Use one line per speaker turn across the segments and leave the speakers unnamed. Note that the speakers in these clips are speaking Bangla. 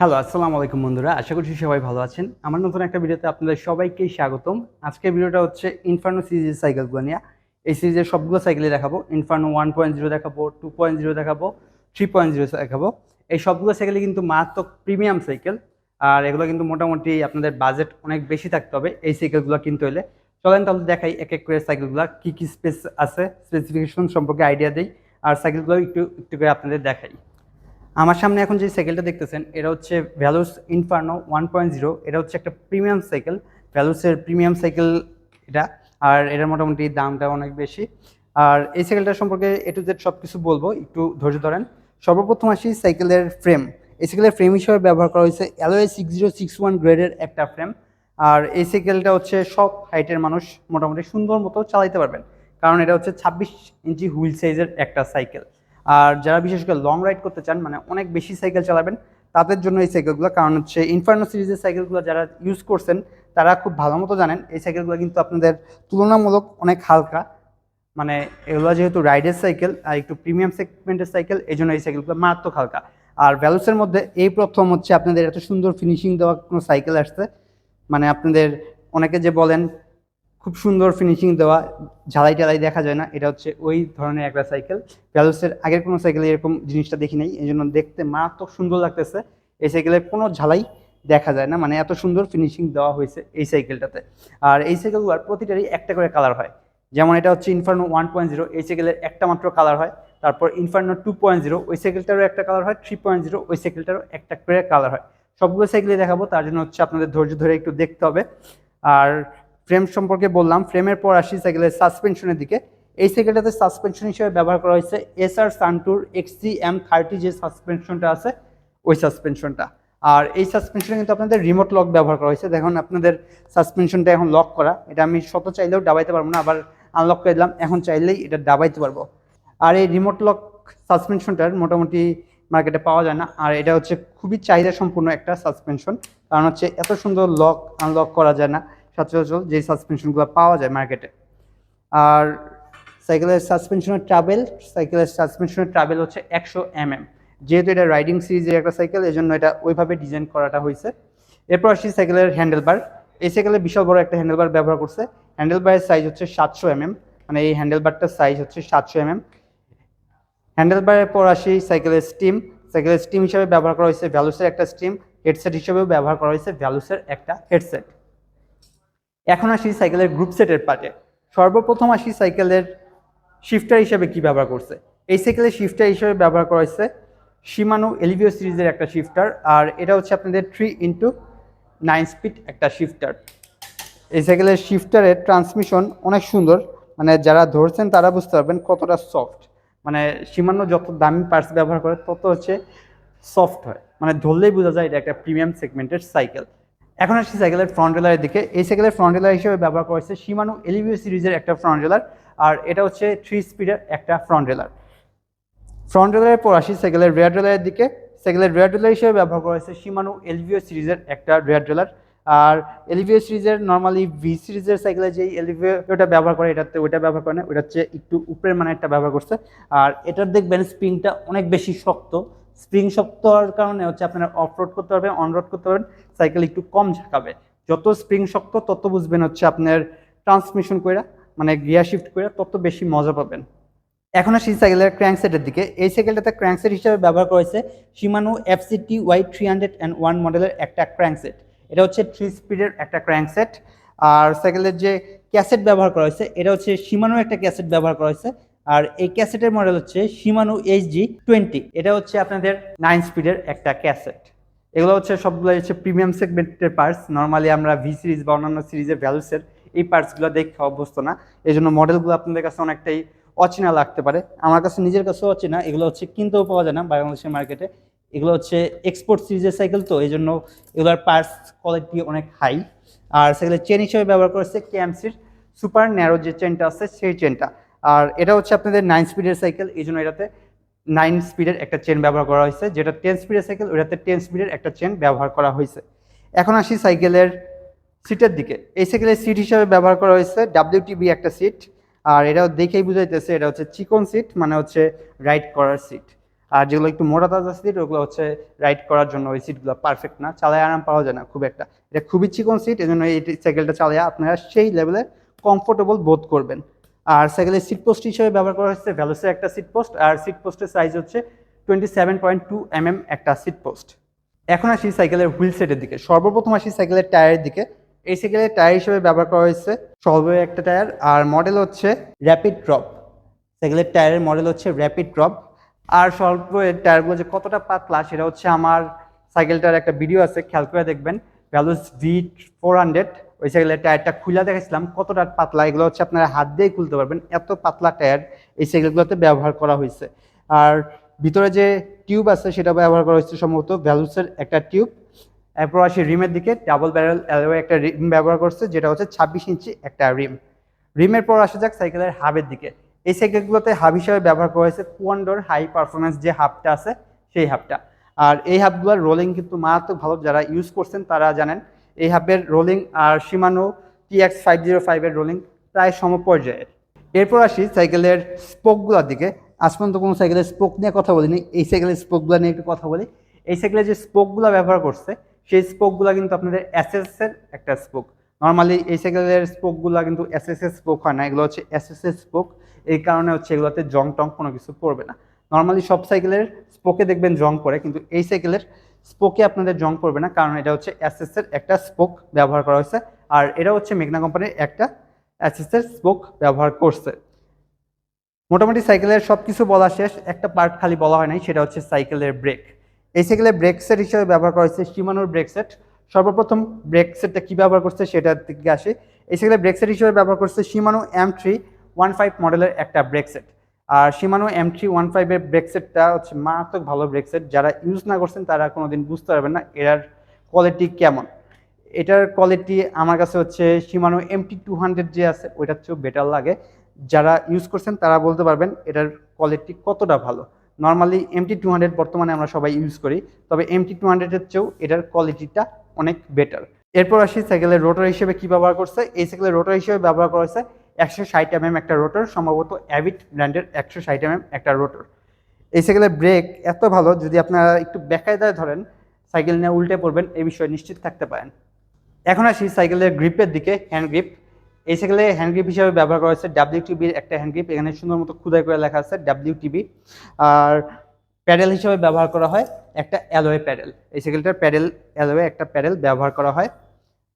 হ্যালো আসসালামু আলাইকুম বন্ধুরা। আশা করছি সবাই ভালো আছেন। আমার নতুন একটা ভিডিওতে আপনাদের সবাইকেই স্বাগতম। আজকের ভিডিওটা হচ্ছে ইনফার্নো সিরিজের সাইকেলগুলো নিয়ে। এই সিরিজের সবগুলো সাইকেলই দেখাবো। ইনফার্নো ওয়ান পয়েন্ট জিরো দেখাবো টু পয়েন্ট জিরো দেখাবো থ্রি পয়েন্ট জিরো দেখাবো। এই সবগুলো সাইকেলই কিন্তু মারাত্মক প্রিমিয়াম সাইকেল আর এগুলো কিন্তু মোটামুটি আপনাদের বাজেট অনেক বেশি থাকতে হবে এই সাইকেলগুলো কিনতে হলে। চলেন তাহলে দেখাই এক এক করে সাইকেলগুলো কী কী স্পেস আছে স্পেসিফিকেশন সম্পর্কে আইডিয়া দিই। আর সাইকেলগুলো একটু একটু করে আপনাদের দেখাই। আমার সামনে এখন যে সাইকেলটা দেখতেছেন, এটা হচ্ছে Veloce Inferno one point zero এটা হচ্ছে একটা প্রিমিয়াম সাইকেল ভ্যালুসের প্রিমিয়াম সাইকেল এটা, আর এটার মোটামুটি দামটা অনেক বেশি। আর এই সাইকেলটা সম্পর্কে এ টু জেড সব কিছু বলব, একটু ধৈর্য ধরেন। সর্বপ্রথম আসি সাইকেলের ফ্রেম এই সাইকেলের ফ্রেম হিসেবে ব্যবহার করা হয়েছে alloy six zero six one গ্রেডের একটা ফ্রেম আর এই সাইকেলটা হচ্ছে সব হাইটের মানুষ মোটামুটি সুন্দর মতো চালাইতে পারবেন। কারণ এটা হচ্ছে ছাব্বিশ ইঞ্চি হুইল সাইজের একটা সাইকেল আর যারা বিশেষ করে লং রাইড করতে চান মানে অনেক বেশি সাইকেল চালাবেন, তাদের জন্য এই সাইকেলগুলো কারণ হচ্ছে ইনফার্নো সিরিজের সাইকেলগুলো যারা ইউজ করছেন, তারা খুব ভালো মতো জানেন, এই সাইকেলগুলো কিন্তু আপনাদের তুলনামূলক অনেক হালকা। মানে এগুলো যেহেতু রাইডের সাইকেল আর একটু প্রিমিয়াম সেগমেন্টের সাইকেল এই জন্য এই সাইকেলগুলো মারাত্মক হালকা। আর ভ্যালুসের মধ্যে এই প্রথম হচ্ছে আপনাদের এত সুন্দর ফিনিশিং দেওয়া কোনো সাইকেল আসছে মানে আপনাদের অনেকে যে বলেন খুব সুন্দর ফিনিশিং দেওয়া, ঝালাই টালাই দেখা যায় না। এটা হচ্ছে ওই ধরনের একটা সাইকেল ভ্যালুসের আগের কোনো সাইকেলে এরকম জিনিসটা দেখি নাই এই জন্য দেখতে মারাত্মক সুন্দর লাগতেছে। এই সাইকেলের কোনো ঝালাই দেখা যায় না মানে এত সুন্দর ফিনিশিং দেওয়া হয়েছে এই সাইকেলটাতে আর এই সাইকেলগুলোর প্রতিটারই একটা করে কালার হয়। যেমন এটা হচ্ছে ইনফার্নো ওয়ান পয়েন্ট জিরো এই সাইকেলের একটা মাত্র কালার হয়। তারপর ইনফার্নো টু পয়েন্ট জিরো ওই সাইকেলটারও একটা কালার হয়। থ্রি পয়েন্ট জিরো ওই সাইকেলটারও একটা করে কালার হয়। সবগুলো সাইকেলে দেখাবো, তার জন্য হচ্ছে আপনাদের ধৈর্য ধরে একটু দেখতে হবে। আর ফ্রেম সম্পর্কে বললাম ফ্রেমের পর আসি সাইকেলের সাসপেনশনের দিকে। এই সাইকেলটাতে সাসপেনশন হিসেবে ব্যবহার করা হয়েছে SR Suntour XC M thirty যে সাসপেনশনটা আছে, ওই সাসপেনশনটা আর এই সাসপেনশনে কিন্তু আপনাদের রিমোট লক ব্যবহার করা হয়েছে। দেখুন, আপনাদের সাসপেনশনটা এখন লক করা। এটা আমি শত চাইলেও ডাবাইতে পারব না, আবার আনলক করে দিলাম। এখন চাইলেই এটা ডাবাইতে পারব। আর এই রিমোট লক সাসপেনশনটার মোটামুটি মার্কেটে পাওয়া যায় না। আর এটা হচ্ছে খুবই চাহিদা সম্পূর্ণ একটা সাসপেনশন কারণ হচ্ছে এত সুন্দর লক আনলক করা যায় না। সচরাচর যে সাসপেনশনগুলো পাওয়া যায় মার্কেটে আর সাইকেলের সাসপেনশনের ট্রাভেল সাইকেলের সাসপেনশনের ট্রাভেল হচ্ছে একশো এম এম যেহেতু এটা রাইডিং সিরিজের একটা সাইকেল এই জন্য এটা ওইভাবে ডিজাইন করাটা হয়েছে। এরপর আসি সাইকেলের হ্যান্ডেল হ্যান্ডেলবার এই সাইকেলের বিশাল বড় একটা হ্যান্ডেলবার ব্যবহার করছে। হ্যান্ডেলবারের সাইজ হচ্ছে সাতশো এম এম মানে এই হ্যান্ডেল হ্যান্ডেলবারটার সাইজ হচ্ছে সাতশো এম এম হ্যান্ডেলবারের পর আসি সাইকেলের স্টিম সাইকেলের স্টিম হিসাবে ব্যবহার করা হয়েছে ভ্যালুসের একটা স্টিম হেডসেট হিসেবেও ব্যবহার করা হয়েছে ভ্যালুসের একটা হেডসেট এখন আসি সাইকেলের গ্রুপ সেটের পার্টে সর্বপ্রথম আসি সাইকেলের শিফটার হিসেবে কি ব্যবহার করছে? এই সাইকেলের শিফটার হিসেবে ব্যবহার করা হয়েছে সীমানো এলিভিও সিরিজের একটা শিফটার আর এটা হচ্ছে আপনাদের থ্রি ইন্টু নাইন স্পিড একটা শিফটার এই সাইকেলের শিফটারের ট্রান্সমিশন অনেক সুন্দর মানে যারা ধরছেন তারা বুঝতে পারবেন কতটা সফট মানে সীমান্য যত দামি পার্টস ব্যবহার করে, তত হচ্ছে সফট হয়। মানে ধরলেই বোঝা যায় এটা একটা প্রিমিয়াম সেগমেন্টের সাইকেল এখন আসছি সাইকেলের ফ্রন্ট রেলারের দিকে। এই সাইকেলের ফ্রন্ট রেলার হিসেবে ব্যবহার করা হয়েছে সীমানো এলিভিও সিরিজের একটা ফ্রন্ট রেলার আর এটা হচ্ছে থ্রি স্পিডের একটা ফ্রন্ট রেলার ফ্রন্ট রেলারের পর আসি সাইকেলের রেয়ার রেলারের দিকে। সাইকেলের রেয়ার রেলার হিসেবে ব্যবহার করা হয়েছে সীমানো এলিভিও সিরিজের একটা রেয়ার রেলার আর এলিভিও সিরিজের নর্মালি ভি সিরিজের সাইকেলে যেই এলিভিওটা ব্যবহার করে, এটাতে ওইটা ব্যবহার করে না ওইটা হচ্ছে একটু উপরের মানে একটা ব্যবহার করছে। আর এটার দেখবেন স্প্রিংটা অনেক বেশি শক্ত স্প্রিং শক্ত হওয়ার কারণে হচ্ছে আপনারা অফ রোড করতে পারবেন অন রোড করতে পারবেন সাইকেল একটু কম ঝাঁকাবে। যত স্প্রিং শক্ত, তত বুঝবেন হচ্ছে আপনার ট্রান্সমিশন করে মানে গিয়ার শিফট করে তত বেশি মজা পাবেন। এখন আসি সাইকেলের ক্র্যাঙ্কসেটের দিকে। এই সাইকেলটাতে ক্র্যাঙ্কসেট হিসেবে ব্যবহার করা হয়েছে Shimano FCT Y three hundred and one মডেলের একটা ক্র্যাঙ্কসেট এটা হচ্ছে থ্রি স্পিডের একটা ক্র্যাঙ্কসেট আর সাইকেলের যে ক্যাসেট ব্যবহার করা হয়েছে, এটা হচ্ছে সীমানো একটা ক্যাসেট ব্যবহার করা হয়েছে। আর এই ক্যাসেটের মডেল হচ্ছে সীমানো এইচজি টোয়েন্টি এটা হচ্ছে আপনাদের নাইন স্পিডের একটা ক্যাসেট। এগুলো হচ্ছে সবগুলো হচ্ছে প্রিমিয়াম সেগমেন্টের পার্টস নর্মালি আমরা ভি সিরিজ বা অন্যান্য সিরিজের ভ্যালুসের এই পার্টসগুলো দেখে অভ্যস্ত না। এই জন্য মডেলগুলো আপনাদের কাছে অনেকটাই অচেনা লাগতে পারে। আমার কাছে নিজের কাছেও অচেনা। এগুলো হচ্ছে কিনতেও পাওয়া যায় না বাংলাদেশের মার্কেটে এগুলো হচ্ছে এক্সপোর্ট সিরিজের সাইকেল তো এই জন্য এগুলোর পার্টস কোয়ালিটি অনেক হাই আর সাইকেলের চেন হিসেবে ব্যবহার করেছে কেএমসির সুপার ন্যারো যে চেনটা আছে, সেই চেনটা আর এটা হচ্ছে আপনাদের নাইন স্পিডের সাইকেল এই জন্য এটাতে নাইন স্পিডের একটা চেন ব্যবহার করা হয়েছে। যেটা টেন স্পিডের সাইকেল ওটাতে টেন স্পিডের একটা চেন ব্যবহার করা হয়েছে। এখন আসি সাইকেলের সিটের দিকে। এই সাইকেলের সিট হিসাবে ব্যবহার করা হয়েছে ডাব্লিউটিবি একটা সিট আর এটাও দেখেই বুঝাইতেছে, এটা হচ্ছে চিকন সিট মানে হচ্ছে রাইড করার সিট আর যেগুলো একটু মোটা তাজা সিট ওগুলো হচ্ছে রাইড করার জন্য ওই সিটগুলো পারফেক্ট না। চালায় আরাম পাওয়া যায় না খুব একটা। এটা খুবই চিকন সিট এই জন্য এই সাইকেলটা চালায় আপনারা সেই লেভেলে কমফোর্টেবল বোধ করবেন। আর সাইকেলের সিট পোস্ট হিসেবে ব্যবহার করা হচ্ছে ভ্যালোসের একটা সিট পোস্ট আর সিট পোস্টের সাইজ হচ্ছে twenty seven point two M M একটা সিট পোস্ট এখন আসি সাইকেলের হুইল সেটের দিকে। সর্বপ্রথম আসি সাইকেলের টায়ারের দিকে। এই সাইকেলের টায়ার হিসেবে ব্যবহার করা হয়েছে সর্বে একটা টায়ার আর মডেল হচ্ছে র্যাপিড ড্রপ সাইকেলের টায়ারের মডেল হচ্ছে র্যাপিড ড্রপ আর স্বল্প এর টায়ারগুলো যে কতটা পাতলা সেটা হচ্ছে আমার সাইকেলটার একটা ভিডিও আছে, খেয়াল করে দেখবেন। ভ্যালুস ভি ফোর হান্ড্রেড ওই সাইকেলের টায়ারটা খুলে দেখেছিলাম কতটা পাতলা, এগুলো হচ্ছে আপনারা হাত দিয়েই খুলতে পারবেন। এত পাতলা টায়ার এই সাইকেলগুলোতে ব্যবহার করা হয়েছে। আর ভিতরে যে টিউব আছে, সেটা ব্যবহার করা হয়েছে সম্ভবত ভ্যালুসের একটা টিউব। এরপর আসি রিমের দিকে, ডাবল ব্যারেল অ্যালোয় একটা রিম ব্যবহার করছে, যেটা হচ্ছে ছাব্বিশ ইঞ্চি একটা রিম। রিমের পর আসা যাক সাইকেলের হাবের দিকে। এই সাইকেলগুলোতে হাব হিসাবে ব্যবহার করা হয়েছে কুয়ান্ডোর হাই পারফরমেন্স যে হাবটা আছে, সেই হাবটা। আর এই হাবগুলোর রোলিং কিন্তু মারাত্মক ভালো, যারা ইউজ করছেন তারা জানেন এই হাবের রোলিং আর Shimano T X five zero ফাইভের রোলিং প্রায় সমপর্যায়ের। এরপর আসি সাইকেলের স্পোকগুলোর দিকে। আজ পর্যন্ত কোনো সাইকেলের স্পোক নিয়ে কথা বলিনি। এই সাইকেলের স্পোকগুলো নিয়ে একটু কথা বলি। এই সাইকেলের যে স্পোকগুলো ব্যবহার করছে, সেই স্পোকগুলো কিন্তু আপনাদের এসএস এর একটা স্পোক নর্মালি এই সাইকেলের স্পোকগুলো কিন্তু এসএস এর স্পোক হয় না। এগুলো হচ্ছে এসএস এর স্পোক এই কারণে হচ্ছে এগুলোতে জং টং কোনো কিছু পড়বে না। নর্মালি সব সাইকেলের স্পোকে দেখবেন জং পড়ে, কিন্তু এই সাইকেলের স্পোকে আপনাদের জং পড়বে না, কারণ এটা হচ্ছে এর একটা স্পোক ব্যবহার করা হয়েছে, আর এটা হচ্ছে মেঘনা কোম্পানির একটা এর স্পোক ব্যবহার করছে। মোটামুটি সাইকেলের সব কিছু বলা শেষ, একটা পার্ট খালি বলা হয় নাই, সেটা হচ্ছে সাইকেলের ব্রেক এই সাইকেলের ব্রেক সেট হিসেবে ব্যবহার করা হয়েছে সীমানোর ব্রেক সেট সর্বপ্রথম ব্রেক সেটটা কী ব্যবহার করছে সেটার দিকে আসে। এই সাইকেলের ব্রেক সেট হিসেবে ব্যবহার করছে Shimano M three one five মডেলের একটা ব্রেক সেট আর সীমানো এম থ্রি ওয়ান ফাইভের ব্রেক সেটটা হচ্ছে মারাত্মক ভালো ব্রেকসেট যারা ইউজ না করছেন, তারা কোনোদিন বুঝতে পারবেন না এটার কোয়ালিটি কেমন। এটার কোয়ালিটি আমার কাছে হচ্ছে সীমানো এমটি টু হান্ড্রেড যে আছে, ওইটার চেয়েও বেটার লাগে। যারা ইউজ করছেন, তারা বলতে পারবেন এটার কোয়ালিটি কতটা ভালো। Normally M T two hundred বর্তমানে আমরা সবাই ইউজ করি, তবে এম টি টু হান্ড্রেডের চেয়েও এটার কোয়ালিটিটা অনেক বেটার এরপর আসি সাইকেলের রোটার হিসেবে কী ব্যবহার করছে? এই সাইকেলের রোটার হিসেবে ব্যবহার করা হয়েছে একশো ষাট এমএম একটা রোটর সম্ভবত অ্যাভিট ব্র্যান্ডের একশো ষাট এমএম একটা রোটর এই সাইকেলের ব্রেক এত ভালো, যদি আপনারা একটু বেকায়দায় ধরেন সাইকেল নিয়ে উল্টে পড়বেন, এই বিষয়ে নিশ্চিত থাকতে পারেন। এখন আসি সাইকেলের গ্রিপের দিকে হ্যান্ড গ্রিপ এই সাইকেলে হ্যান্ড গ্রিপ হিসাবে ব্যবহার করা হয়েছে ডাব্লিউ টিবির একটা হ্যান্ড গ্রিপ এখানে সুন্দর মতো খুদাই করে লেখা আছে ডাব্লিউ টিবি আর প্যাডেল হিসাবে ব্যবহার করা হয় একটা অ্যালোয়ে প্যাডেল। এই সাইকেলটার প্যাডেল অ্যালোয়ে একটা প্যাডেল ব্যবহার করা হয়।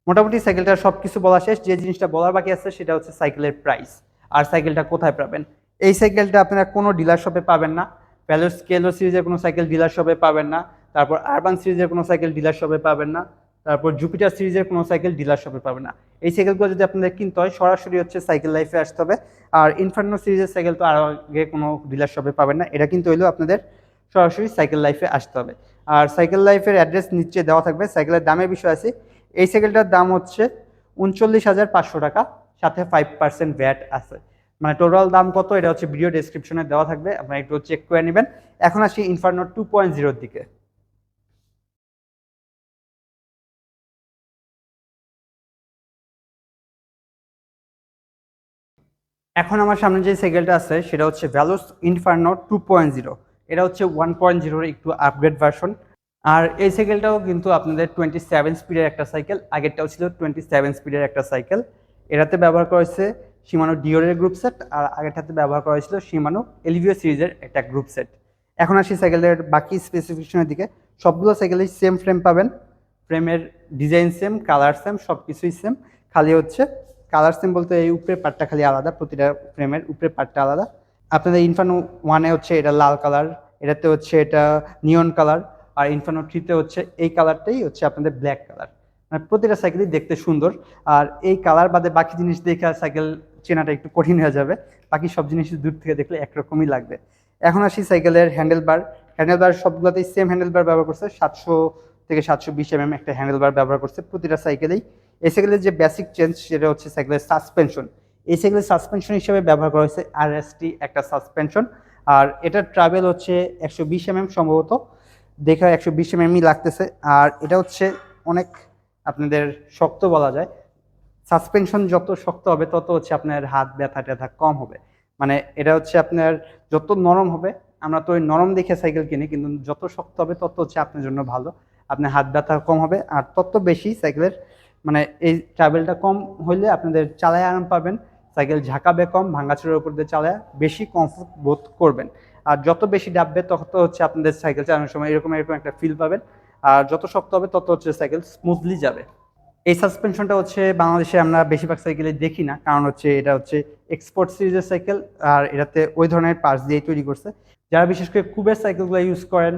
মোটামুটি সাইকেলটার সব কিছু বলা শেষ, যে জিনিসটা বলার বাকি আছে সেটা হচ্ছে সাইকেলের প্রাইস আর সাইকেলটা কোথায় পাবেন? এই সাইকেলটা আপনারা কোনো ডিলার শপে পাবেন না। ভ্যালো স্কেলো সিরিজের কোনো সাইকেল ডিলার শপে পাবেন না। তারপর আরবান সিরিজের কোনো সাইকেল ডিলার শপে পাবেন না। তারপর জুপিটার সিরিজের কোনো সাইকেল ডিলার শপে পাবেন না। এই সাইকেলগুলো যদি আপনাদের কিনতে হয়, সরাসরি হচ্ছে সাইকেল লাইফে আসতে হবে। আর ইনফার্নো সিরিজের সাইকেল তো আর আগে কোনো ডিলার শপে পাবেন না। এটা কিন্তু হইলেও আপনাদের সরাসরি সাইকেল লাইফে আসতে হবে। আর সাইকেল লাইফের অ্যাড্রেস নিচে দেওয়া থাকবে। সাইকেলের দামের বিষয় আছে। এই সাইকেলটার দাম হচ্ছে উনচল্লিশ হাজার পাঁচশো টাকা, সাথে ফাইভ পার্সেন্ট ভ্যাট আছে। মানে টোটাল দাম কত, এটা হচ্ছে ভিডিও ডেসক্রিপশনে দেওয়া থাকবে, আপনারা একটু চেক করে নেবেন। এখন আসি ইনফার্নো টু পয়েন্ট জিরোর দিকে। এখন আমার সামনে যে সাইকেলটা আছে, সেটা হচ্ছে Veloce Inferno two point zero এটা হচ্ছে ওয়ান পয়েন্ট জিরোর একটু আপগ্রেড ভার্সন আর এই সাইকেলটাও কিন্তু আপনাদের টোয়েন্টি সেভেন স্পিডের একটা সাইকেল আগেরটাও ছিল টোয়েন্টি সেভেন স্পিডের একটা সাইকেল এটাতে ব্যবহার করা হয়েছে সীমানো ডিওরের গ্রুপ সেট আর আগেরটাতে ব্যবহার করা হয়েছিল সীমানো এলিভিও সিরিজের একটা গ্রুপ সেট এখন আসি সাইকেলের বাকি স্পেসিফিকেশনের দিকে। সবগুলো সাইকেলেই সেম ফ্রেম পাবেন। ফ্রেমের ডিজাইন সেম কালার সেম সব কিছুই সেম খালি হচ্ছে কালার সেম বলতে এই উপরের পার্টটা খালি আলাদা, প্রতিটা ফ্রেমের উপরের পার্টটা আলাদা। আপনাদের ইনফানো ওয়ানে হচ্ছে এটা লাল কালার এটাতে হচ্ছে এটা নিয়ন কালার আর ইনফানো থ্রিতে হচ্ছে এই কালারটাই হচ্ছে আপনাদের ব্ল্যাক কালার মানে প্রতিটা সাইকেলই দেখতে সুন্দর। আর এই কালার বাদে বাকি জিনিস দেখে সাইকেল চেনাটা একটু কঠিন হয়ে যাবে। বাকি সব জিনিস দূর থেকে দেখলে একরকমই লাগবে। এখন আসি সাইকেলের হ্যান্ডেল বার হ্যান্ডেল বার সবগুলোতেই সেম হ্যান্ডেল বার ব্যবহার করছে। সাতশো থেকে সাতশো বিশ এমএম একটা হ্যান্ডেল বার ব্যবহার করছে প্রতিটা সাইকেলেই এই। সাইকেলের যে বেসিক চেঞ্জ সেটা হচ্ছে সাইকেলের সাসপেনশন এই সাইকেলের সাসপেনশন হিসেবে ব্যবহার করা হয়েছে আর একটা সাসপেনশন আর এটার ট্রাভেল হচ্ছে একশো বিশ এমএম সম্ভবত। দেখা একশো বিশ এমএমই লাগতেছে। আর এটা হচ্ছে অনেক আপনাদের শক্ত বলা যায়। সাসপেনশন যত শক্ত হবে, তত হচ্ছে আপনার হাত ব্যথা ট্যাথা কম হবে। মানে এটা হচ্ছে আপনার যত নরম হবে, আমরা তো ওই নরম দেখে সাইকেল কিনি, কিন্তু যত শক্ত হবে, তত হচ্ছে আপনার জন্য ভালো। আপনার হাত ব্যথা কম হবে, আর তত বেশি সাইকেলের মানে এই ট্রাভেলটা কম হইলে আপনাদের চালায় আরাম পাবেন। সাইকেল ঝাঁকাবে কম ভাঙাচুরের উপর দিয়ে চালায় বেশি কমফোর্ট বোধ করবেন। আর যত বেশি ডাববে, তত হচ্ছে আপনাদের সাইকেল চালানোর সময় এরকম এরকম একটা ফিল পাবেন। আর যত শক্ত হবে, তত হচ্ছে সাইকেল স্মুথলি যাবে। এই সাসপেনশনটা হচ্ছে বাংলাদেশে আমরা বেশিরভাগ সাইকেলে দেখি না, কারণ হচ্ছে এটা হচ্ছে এক্সপোর্ট সিরিজের সাইকেল আর এটাতে ওই ধরনের পার্টস দিয়ে তৈরি করছে। যারা বিশেষ করে কুবের সাইকেলগুলো ইউজ করেন,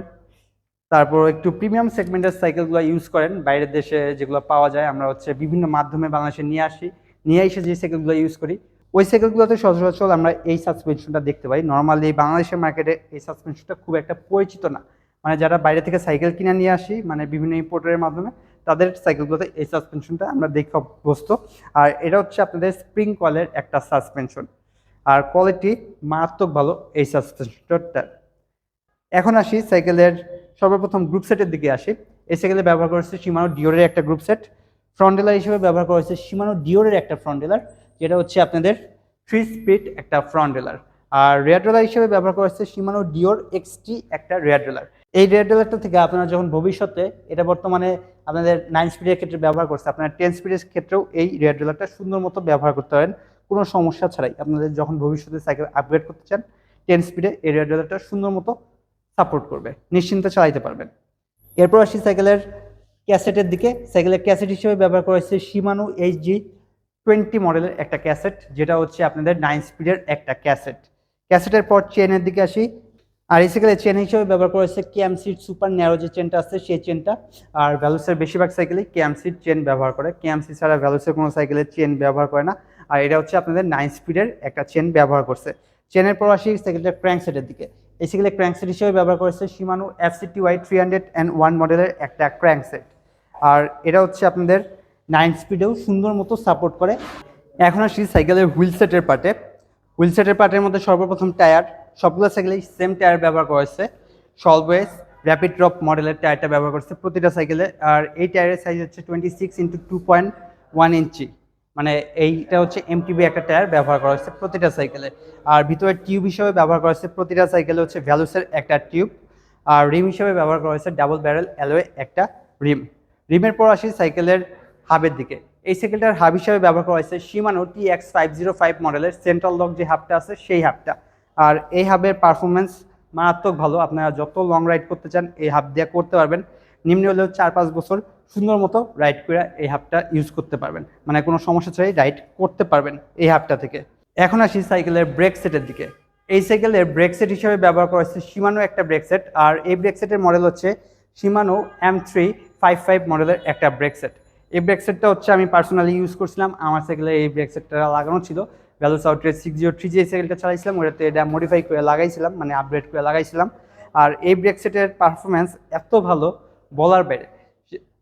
তারপর একটু প্রিমিয়াম সেগমেন্টের সাইকেলগুলো ইউজ করেন, বাইরের দেশে যেগুলো পাওয়া যায়, আমরা হচ্ছে বিভিন্ন মাধ্যমে বাংলাদেশে নিয়ে আসি। নিয়ে এসে যে সাইকেলগুলো ইউজ করি ওই সাইকেলগুলোতে সচরাচর আমরা এই সাসপেনশনটা দেখতে পাই। নর্মালি বাংলাদেশের মার্কেটে এই সাসপেনশনটা খুব একটা পরিচিত না। মানে যারা বাইরে থেকে সাইকেল কিনে নিয়ে আসি মানে বিভিন্ন ইম্পোর্টারের মাধ্যমে, তাদের সাইকেলগুলোতে এই সাসপেনশনটা আমরা দেখে অভ্যস্ত। আর এটা হচ্ছে আপনাদের স্প্রিং কলের একটা সাসপেনশন আর কোয়ালিটি মারাত্মক ভালো এই সাসপেনশনটা এখন আসি সাইকেলের সর্বপ্রথম গ্রুপ সেটের দিকে আসি। এই সাইকেলে ব্যবহার করেছে সীমানো ডিওরের একটা গ্রুপ সেট ফ্রন্টেলার হিসেবে ব্যবহার করেছে সীমানো ডিওরের একটা ফ্রন্টেলার যেটা হচ্ছে আপনাদের থ্রি স্পিড একটা ফ্রন্টেলার আর রেয়ার ড্রলার হিসেবে ব্যবহার করা হচ্ছে সীমানো ডিওর এক্সটি একটা রেয়ার ড্রলার এই রেয়ার ড্রলারটা থেকে আপনারা যখন ভবিষ্যতে, এটা বর্তমানে আপনাদের নাইন স্পিডের ক্ষেত্রে ব্যবহার করছে, আপনারা টেন স্পিডের ক্ষেত্রেও এই রেয়ার ড্রলারটা সুন্দর মতো ব্যবহার করতে পারেন। কোনো সমস্যা ছাড়াই আপনাদের যখন ভবিষ্যতে সাইকেল আপগ্রেড করতে চান টেন স্পিডে এই রেয়ার ড্রলারটা সুন্দর মতো সাপোর্ট করবে, নিশ্চিন্তে চালাইতে পারবেন। এরপর আসি সাইকেলের ক্যাসেটের দিকে। সাইকেলের ক্যাসেট হিসেবে ব্যবহার করা হয়েছে শিমানো এইচ জি টোয়েন্টি মডেলের একটা ক্যাসেট, যেটা হচ্ছে আপনাদের নাইন স্পিডের একটা ক্যাসেট। ক্যাসেটের পর চেনের দিকে আসি। আর এই সাইকেলের চেন হিসেবে ব্যবহার করা হয়েছে কেএম সিট সুপার ন্যারো যে চেনটা আছে, সেই চেনটা আর ভ্যালুসের বেশিরভাগ সাইকেলে কেএম সিট চেন ব্যবহার করে। কেএম সি ছাড়া ভ্যালুসের কোনো সাইকেলের চেন ব্যবহার করে না। আর এটা হচ্ছে আপনাদের নাইন স্পিডের একটা চেন ব্যবহার করছে। চেনের পর আসি সাইকেলটা ক্র্যাঙ্ক সেটের দিকে। এই সাইকেলের ক্র্যাঙ্ক সেট হিসেবে ব্যবহার করেছে Shimano FCT Y three hundred and one মডেলের একটা ক্র্যাঙ্ক সেট আর এটা হচ্ছে আপনাদের নাইন স্পিডেও সুন্দর মতো সাপোর্ট করে। এখন আসি সাইকেলের হুইল সেটের পার্টে। হুইল সেটের পার্টের মধ্যে সর্বপ্রথম টায়ার সবগুলো সাইকেলেই সেম টায়ার ব্যবহার করা হয়েছে। সলওয়েজ র্যাপিড ড্রপ মডেলের টায়ারটা ব্যবহার করছে প্রতিটা সাইকেলে আর এই টায়ারের সাইজ হচ্ছে twenty six into two point one inch মানে এইটা হচ্ছে এমটিবি একটা টায়ার ব্যবহার করা হচ্ছে প্রতিটা সাইকেলে আর ভিতরে টিউব হিসেবে ব্যবহার করা হচ্ছে প্রতিটা সাইকেলে হচ্ছে ভ্যালুসের একটা টিউব আর রিম হিসেবে ব্যবহার করা হয়েছে ডাবল ব্যারেল অ্যালোয়ে একটা রিম রিমের পর আসি সাইকেলের হাবের দিকে। এই সাইকেলটার হাব হিসাবে ব্যবহার করা হয়েছে Shimano T X five zero five মডেলের সেন্ট্রাল লক যে হাবটা আছে, সেই হাবটা আর এই হাবের পারফরমেন্স মারাত্মক ভালো। আপনারা যত লং রাইড করতে চান, এই হাব দিয়ে করতে পারবেন। নিম্ন হলেও চার পাঁচ বছর সুন্দর মতো রাইড করে এই হাবটা ইউজ করতে পারবেন। মানে কোনো সমস্যা ছাড়াই রাইড করতে পারবেন এই হাবটা থেকে। এখন আসি সাইকেলের ব্রেক সেটের দিকে। এই সাইকেলের ব্রেক সেট হিসেবে ব্যবহার করা হয়েছে সীমানো একটা ব্রেক সেট আর এই ব্রেক সেটের মডেল হচ্ছে Shimano M three five five মডেলের একটা ব্রেক সেট এই ব্রেক সেটটা হচ্ছে আমি পার্সোনালি ইউজ করছিলাম। আমার সাইকেলে এই ব্রেক সেটটা লাগানো ছিল। Veloce outlet six zero three যে সাইকেলটা চালাইছিলাম, ওটাতে এটা মডিফাই করে লাগাইছিলাম মানে আপগ্রেড করে লাগাইছিলাম। আর এই ব্রেকসেটের পারফরমেন্স এত ভালো, বলার বাইরে।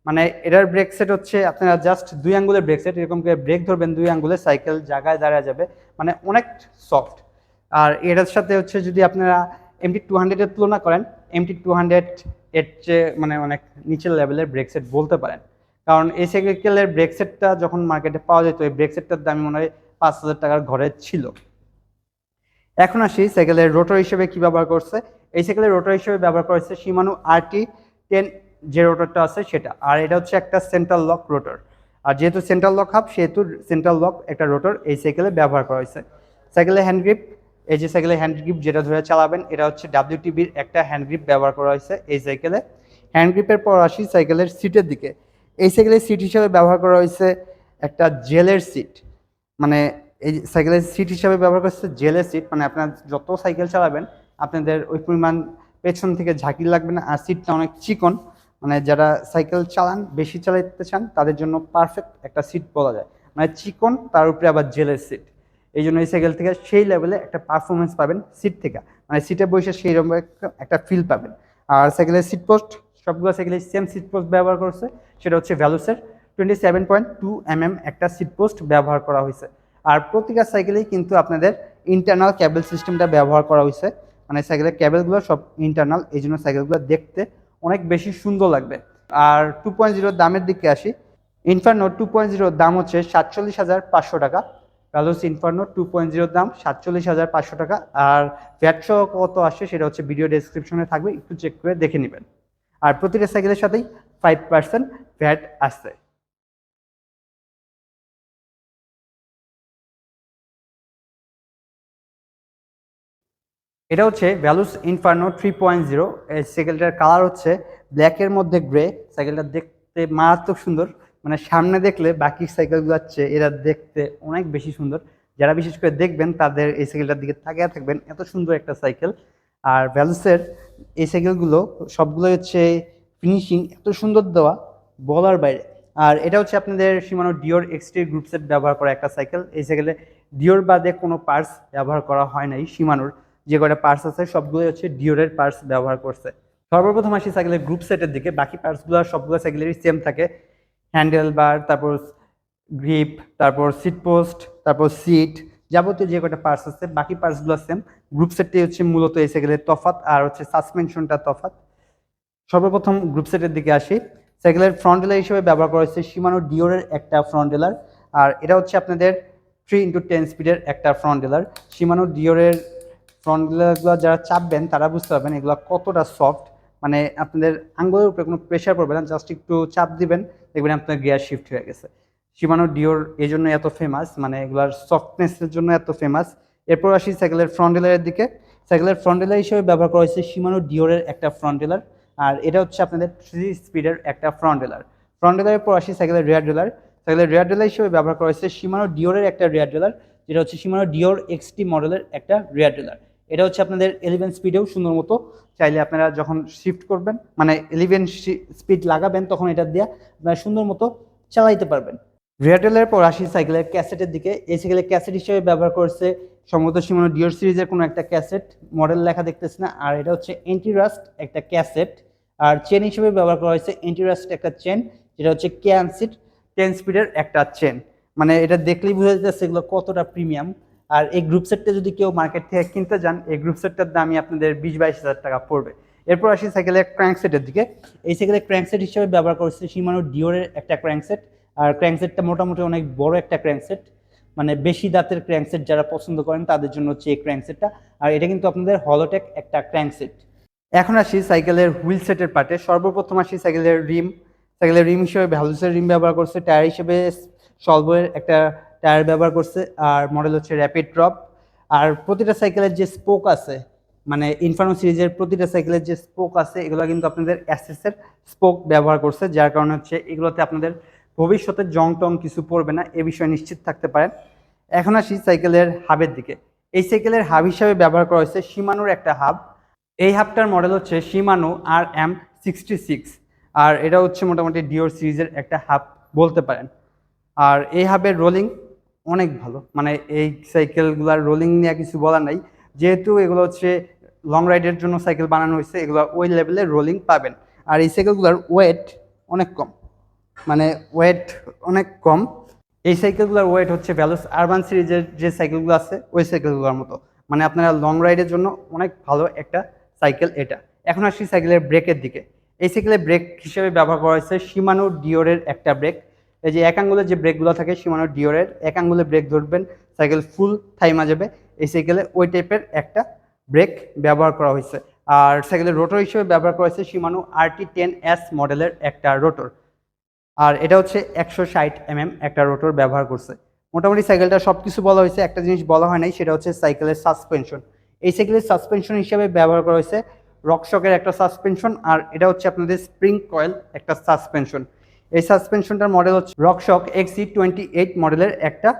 মানে এটার ব্রেক সেট হচ্ছে, আপনারা জাস্ট দুই আঙ্গুলের ব্রেক সেট এরকম করে ব্রেক ধরবেন দুই আঙ্গুলে সাইকেল জায়গায় দাঁড়া যাবে। মানে অনেক সফট আর এটার সাথে হচ্ছে যদি আপনারা এমটি টু হান্ড্রেডের তুলনা করেন এমটি টু হান্ড্রেড এর চেয়ে মানে অনেক নিচের লেভেলের ব্রেক সেট বলতে পারেন। কারণ এই সাইকেলের ব্রেক সেটটা যখন মার্কেটে পাওয়া যেত, এই ব্রেক সেটটার দাম মনে হয় পাঁচ হাজার টাকার ঘরে ছিল। এখন আসি সাইকেলের রোটর হিসেবে কি ব্যবহার করছে? এই সাইকেলের রোটর হিসেবে ব্যবহার করেছে সীমানু আরটি টেন যে রোটরটা আছে সেটা। আর এটা হচ্ছে একটা সেন্ট্রাল লক রোটর আর যেহেতু সেন্ট্রাল লক হাব সেহেতু সেন্ট্রাল লক একটা রোটর এই সাইকেলে ব্যবহার করা হয়েছে। সাইকেলের হ্যান্ড গ্রিপ এই যে সাইকেলের হ্যান্ড গ্রিপ যেটা ধরে চালাবেন, এটা হচ্ছে ডাব্লিউটিবির একটা হ্যান্ড গ্রিপ ব্যবহার করা হয়েছে এই সাইকেলে হ্যান্ড গ্রিপের পর আসি সাইকেলের সিটের দিকে। এই সাইকেলের সিট হিসাবে ব্যবহার করা হয়েছে একটা জেলের সিট মানে এই সাইকেলের সিট হিসাবে ব্যবহার করছে জেলের সিট মানে আপনার যত সাইকেল চালাবেন, আপনাদের ওই পরিমাণ পেছন থেকে ঝাঁকি লাগবে না। আর সিটটা অনেক চিকন। মানে যারা সাইকেল চালান, বেশি চালাতে চান, তাদের জন্য পারফেক্ট একটা সিট বলা যায়। মানে চিকন, তার উপরে আবার জেলের সিট এই জন্য এই সাইকেল থেকে সেই লেভেলে একটা পারফরমেন্স পাবেন সিট থেকে। মানে সিটে বসে সেই রকম একটা ফিল পাবেন। আর সাইকেলের সিট পোস্ট সবগুলো সাইকেলে সেম সিট পোস্ট ব্যবহার করছে, সেটা হচ্ছে ভ্যালুসের twenty seven point two M M একটা সিট পোস্ট ব্যবহার করা হয়েছে। আর প্রতিটা সাইকেলেই কিন্তু আপনাদের ইন্টারনাল ক্যাবেল সিস্টেমটা ব্যবহার করা হয়েছে। মানে সাইকেলের ক্যাবেলগুলো সব ইন্টারনাল এই জন্য সাইকেলগুলো দেখতে অনেক বেশি সুন্দর লাগবে। আর টু পয়েন্ট জিরোর দামের দিকে আসি। ইনফার্নো টু পয়েন্ট জিরোর দাম হচ্ছে সাতচল্লিশ হাজার পাঁচশো টাকা। ভ্যালোস ইনফার্নো টু পয়েন্ট জিরোর দাম সাতচল্লিশ হাজার পাঁচশো টাকা। আর ভ্যাট সহ কত আসে সেটা হচ্ছে ভিডিও ডেসক্রিপশনে থাকবে, একটু চেক করে দেখে নেবেন। আর প্রতিটা সাইকেলের সাথেই ফাইভ পার্সেন্ট ভ্যাট আসছে। এটা হচ্ছে Veloce Inferno three point zero এই সাইকেলটার কালার হচ্ছে ব্ল্যাকের মধ্যে গ্রে সাইকেলটা দেখতে মারাত্মক সুন্দর। মানে সামনে দেখলে বাকি সাইকেলগুলো হচ্ছে এরা দেখতে অনেক বেশি সুন্দর। যারা বিশেষ করে দেখবেন তাদের এই সাইকেলটার দিকে তাকিয়ে থাকবেন। এত সুন্দর একটা সাইকেল আর ভ্যালুসের এই সাইকেলগুলো সবগুলো হচ্ছে ফিনিশিং এত সুন্দর দেওয়া, বলার বাইরে। আর এটা হচ্ছে আপনাদের Shimano Deore XT group set ব্যবহার করা একটা সাইকেল এই সাইকেলে ডিওর বাদে কোনো পার্টস ব্যবহার করা হয় নাই সীমানোর। যে কটা পার্টস আছে, সবগুলোই হচ্ছে ডিওরের পার্টস ব্যবহার করছে। সর্বপ্রথম আসি সাইকেলের গ্রুপ সেটের দিকে। বাকি পার্টসগুলো সবগুলো সাইকেলেরই সেম থাকে। হ্যান্ডেল বার তারপর গ্রিপ তারপর সিট পোস্ট তারপর সিট যাবতীয় যে কটা পার্টস আছে, বাকি পার্টসগুলো সেম গ্রুপ সেটটি হচ্ছে মূলত এই সাইকেলের তফাত আর হচ্ছে সাসপেনশনটা তফাত সর্বপ্রথম গ্রুপ সেটের দিকে আসি। সাইকেলের ফ্রন্ট ডেলার হিসেবে ব্যবহার করা হচ্ছে সীমানো ডিওরের একটা ফ্রন্ট ডেলার আর এটা হচ্ছে আপনাদের থ্রি ইন্টু টেন স্পিডের একটা ফ্রন্ট ডেলার সীমানো ডিওরের ফ্রন্ট ডেলারগুলো যারা চাপবেন, তারা বুঝতে পারবেন এগুলো কতটা সফট মানে আপনাদের আঙ্গুলের উপরে কোনো প্রেশার পড়বে না জাস্ট একটু চাপ দিবেন, দেখবেন আপনার গিয়ার শিফট হয়ে গেছে। সীমানো ডিওর এই জন্য এত ফেমাস মানে এগুলার সফটনেসের জন্য এত ফেমাস এরপর আসি সাইকেলের ফ্রন্ট ডেলারের দিকে। সাইকেলের ফ্রন্ট ডেলার হিসেবে ব্যবহার করা হয়েছে সীমানো ডিওরের একটা ফ্রন্ট ডেলার আর এটা হচ্ছে আপনাদের থ্রি স্পিডের একটা ফ্রন্ট ডেলার ফ্রন্ট ডেলারের পর আসি সাইকেলের রেয়ার ডেলার সাইকেলের রেয়ার ডেলার হিসেবে ব্যবহার করা হয়েছে সীমানো ডিওরের একটা রেয়ার ডেলার যেটা হচ্ছে সীমানো ডিওর এক্সটি মডেলের একটা রেয়ার ডেলার এটা হচ্ছে আপনাদের এলিভেন স্পিডেও সুন্দর মতো। চাইলে আপনারা যখন শিফট করবেন মানে এলিভেন স্পিড লাগাবেন, তখন এটা দিয়ে আপনারা সুন্দর মতো চালাইতে পারবেন। রিয়াটেলের পর আসি সাইকেলের ক্যাসেটের দিকে। এই সাইকেলের ক্যাসেট হিসেবে ব্যবহার করছে সম্ভবত সীমানো ডিওর সিরিজের কোনো একটা ক্যাসেট মডেল লেখা দেখতেছি না। আর এটা হচ্ছে এন্টিরাস্ট একটা ক্যাসেট আর চেন হিসেবে ব্যবহার করা হয়েছে এন্টিরাস্ট একটা চেন যেটা হচ্ছে ক্যানসিট টেন স্পিডের একটা চেন মানে এটা দেখলেই বোঝা যাচ্ছে এগুলো কতটা প্রিমিয়াম আর এই গ্রুপ সেটটা যদি কেউ মার্কেট থেকে কিনতে যান, এই গ্রুপ সেটটার দামই আপনাদের বিশ বাইশ হাজার টাকা পড়বে। এরপর আসি সাইকেলের ক্র্যাঙ্ক সেটের দিকে। এই সাইকেলের ক্র্যাঙ্ক সেট হিসেবে ব্যবহার করেছে সীমানো ডিওরের একটা ক্র্যাঙ্ক সেট আর ক্র্যাঙ্ক সেটটা মোটামুটি অনেক বড় একটা ক্র্যাঙ্ক সেট মানে বেশি দাঁতের ক্র্যাঙ্ক সেট যারা পছন্দ করেন, তাদের জন্য হচ্ছে এই ক্র্যাঙ্ক সেটটা আর এটা কিন্তু আপনাদের হলোটেক একটা ক্র্যাঙ্ক সেট এখন আসি সাইকেলের হুইল সেটের পার্টে সর্বপ্রথম আসি সাইকেলের রিম সাইকেলের রিম হিসেবে ভ্যালুসের রিম ব্যবহার করছে। টায়ার হিসেবে সলভের একটা টায়ার ব্যবহার করছে। আর মডেল হচ্ছে র্যাপিড ড্রপ আর প্রতিটা সাইকেলের যে স্পোক আছে মানে ইনফার্নো সিরিজের প্রতিটা সাইকেলের যে স্পোক আছে, এগুলো কিন্তু আপনাদের অ্যাসেসের স্পোক ব্যবহার করছে। যার কারণে হচ্ছে এগুলোতে আপনাদের ভবিষ্যতে জং টং কিছু পড়বে না, এ বিষয়ে নিশ্চিত থাকতে পারেন। এখন আসি সাইকেলের হাবের দিকে। এই সাইকেলের হাব হিসাবে ব্যবহার করা হয়েছে সীমানোর একটা হাব। এই হাবটার মডেল হচ্ছে সীমানো আর এম সিক্সটি সিক্স, আর এটা হচ্ছে মোটামুটি ডিওর সিরিজের একটা হাব বলতে পারেন। আর এই হাবের রোলিং অনেক ভালো মানে এই সাইকেলগুলার রোলিং নিয়ে কিছু বলার নাই। যেহেতু এগুলো হচ্ছে লং রাইডের জন্য সাইকেল বানানো হয়েছে, এগুলো ওই লেভেলের রোলিং পাবেন। আর এই সাইকেলগুলোর ওয়েট অনেক কম। মানে ওয়েট অনেক কম। এই সাইকেলগুলোর ওয়েট হচ্ছে ভ্যালুস আরবান সিরিজের যে সাইকেলগুলো আছে, ওই সাইকেলগুলোর মতো। মানে আপনারা লং রাইডের জন্য অনেক ভালো একটা সাইকেল এটা। এখন আসছি সাইকেলের ব্রেকের দিকে। এই সাইকেলের ব্রেক হিসেবে ব্যবহার করা হয়েছে সীমানো ডিওরের একটা ব্রেক এই যে এক আঙ্গুলের যে ব্রেকগুলো থাকে সীমানো ডিওরের এক আঙ্গুলে ব্রেক ধরবেন সাইকেল ফুল থাইমা যাবে। এই সাইকেলে ওই টাইপের একটা ব্রেক ব্যবহার করা হয়েছে। আর সাইকেলের রোটর হিসেবে ব্যবহার করা হয়েছে সীমানো আরটি টেন এস মডেলের একটা রোটর আর এটা হচ্ছে একশো ষাট এমএম একটা রোটর ব্যবহার করছে। মোটামুটি সাইকেলটা সব কিছু বলা হয়েছে, একটা জিনিস বলা হয় নাই, সেটা হচ্ছে সাইকেলের সাসপেনশন এই সাইকেলের সাসপেনশন হিসেবে ব্যবহার করা হয়েছে রকশকের একটা সাসপেনশন আর এটা হচ্ছে আপনাদের স্প্রিং কয়েল একটা সাসপেনশন এই সাসপেনশনটার মডেল হচ্ছে রকশক এক্সি টোয়েন্টি এইট মডেলের একটা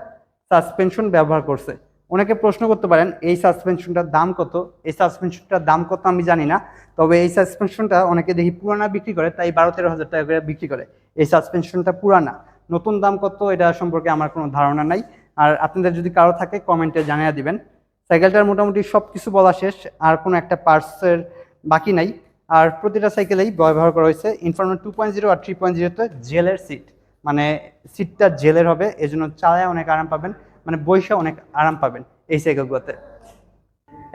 সাসপেনশন ব্যবহার করছে। অনেকে প্রশ্ন করতে পারেন, এই সাসপেনশনটার দাম কত? এই সাসপেনশনটার দাম কত আমি জানি না, তবে এই সাসপেনশনটা অনেকে দেখি পুরানা বিক্রি করে, তাই বারো তেরো হাজার টাকা করে বিক্রি করে। এই সাসপেনশনটা পুরানা। নতুন দাম কত এটা সম্পর্কে আমার কোনো ধারণা নাই। আর আপনাদের যদি কারও থাকে, কমেন্টে জানিয়ে দিবেন। সাইকেলটার মোটামুটি সব কিছু বলা শেষ, আর কোনো একটা পার্টসের বাকি নাই। আর প্রতিটা সাইকেলেই ব্যবহার করা হয়েছে। ইনফরমেন্ট টু পয়েন্ট জিরো আর থ্রি পয়েন্ট জিরোতে জেলের সিট মানে সিটটা জেলের হবে এই জন্য চালায় অনেক আরাম পাবেন। মানে বৈশা অনেক আরাম পাবেন এই সাইকেলগুলোতে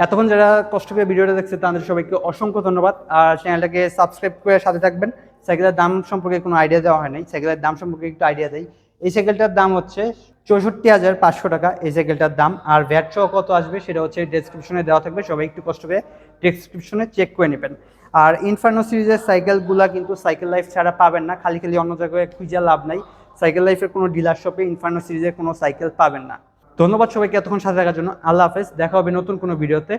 এতক্ষণ যারা কষ্ট করে ভিডিওটা দেখছে, তাদের সবাইকে অসংখ্য ধন্যবাদ। আর চ্যানেলটাকে সাবস্ক্রাইব করে সাথে থাকবেন। সাইকেলের দাম সম্পর্কে কোনো আইডিয়া দেওয়া হয় নাই সাইকেলের দাম সম্পর্কে একটু আইডিয়া দেয় এই সাইকেলটার দাম হচ্ছে চৌষট্টি হাজার পাঁচশো টাকা এই সাইকেলটার দাম। আর ভ্যাট সহ কত আসবে সেটা হচ্ছে ডেসক্রিপশনে দেওয়া থাকবে। সবাই একটু কষ্ট করে ডেসক্রিপশনে চেক করে নেবেন। আর ইনফার্নো সিরিজের সাইকেলগুলা কিন্তু সাইকেল লাইফ ছাড়া পাবেন না। খালি খালি অন্য জায়গায় খুঁজে লাভ নাই। সাইকেল লাইফের কোনো ডিলার শপে ইনফার্নো সিরিজের কোনো সাইকেল পাবেন না। ধন্যবাদ সবাইকে এতক্ষণ সাথে থাকার জন্য। আল্লাহ হাফেজ, দেখা হবে নতুন কোনো ভিডিওতে।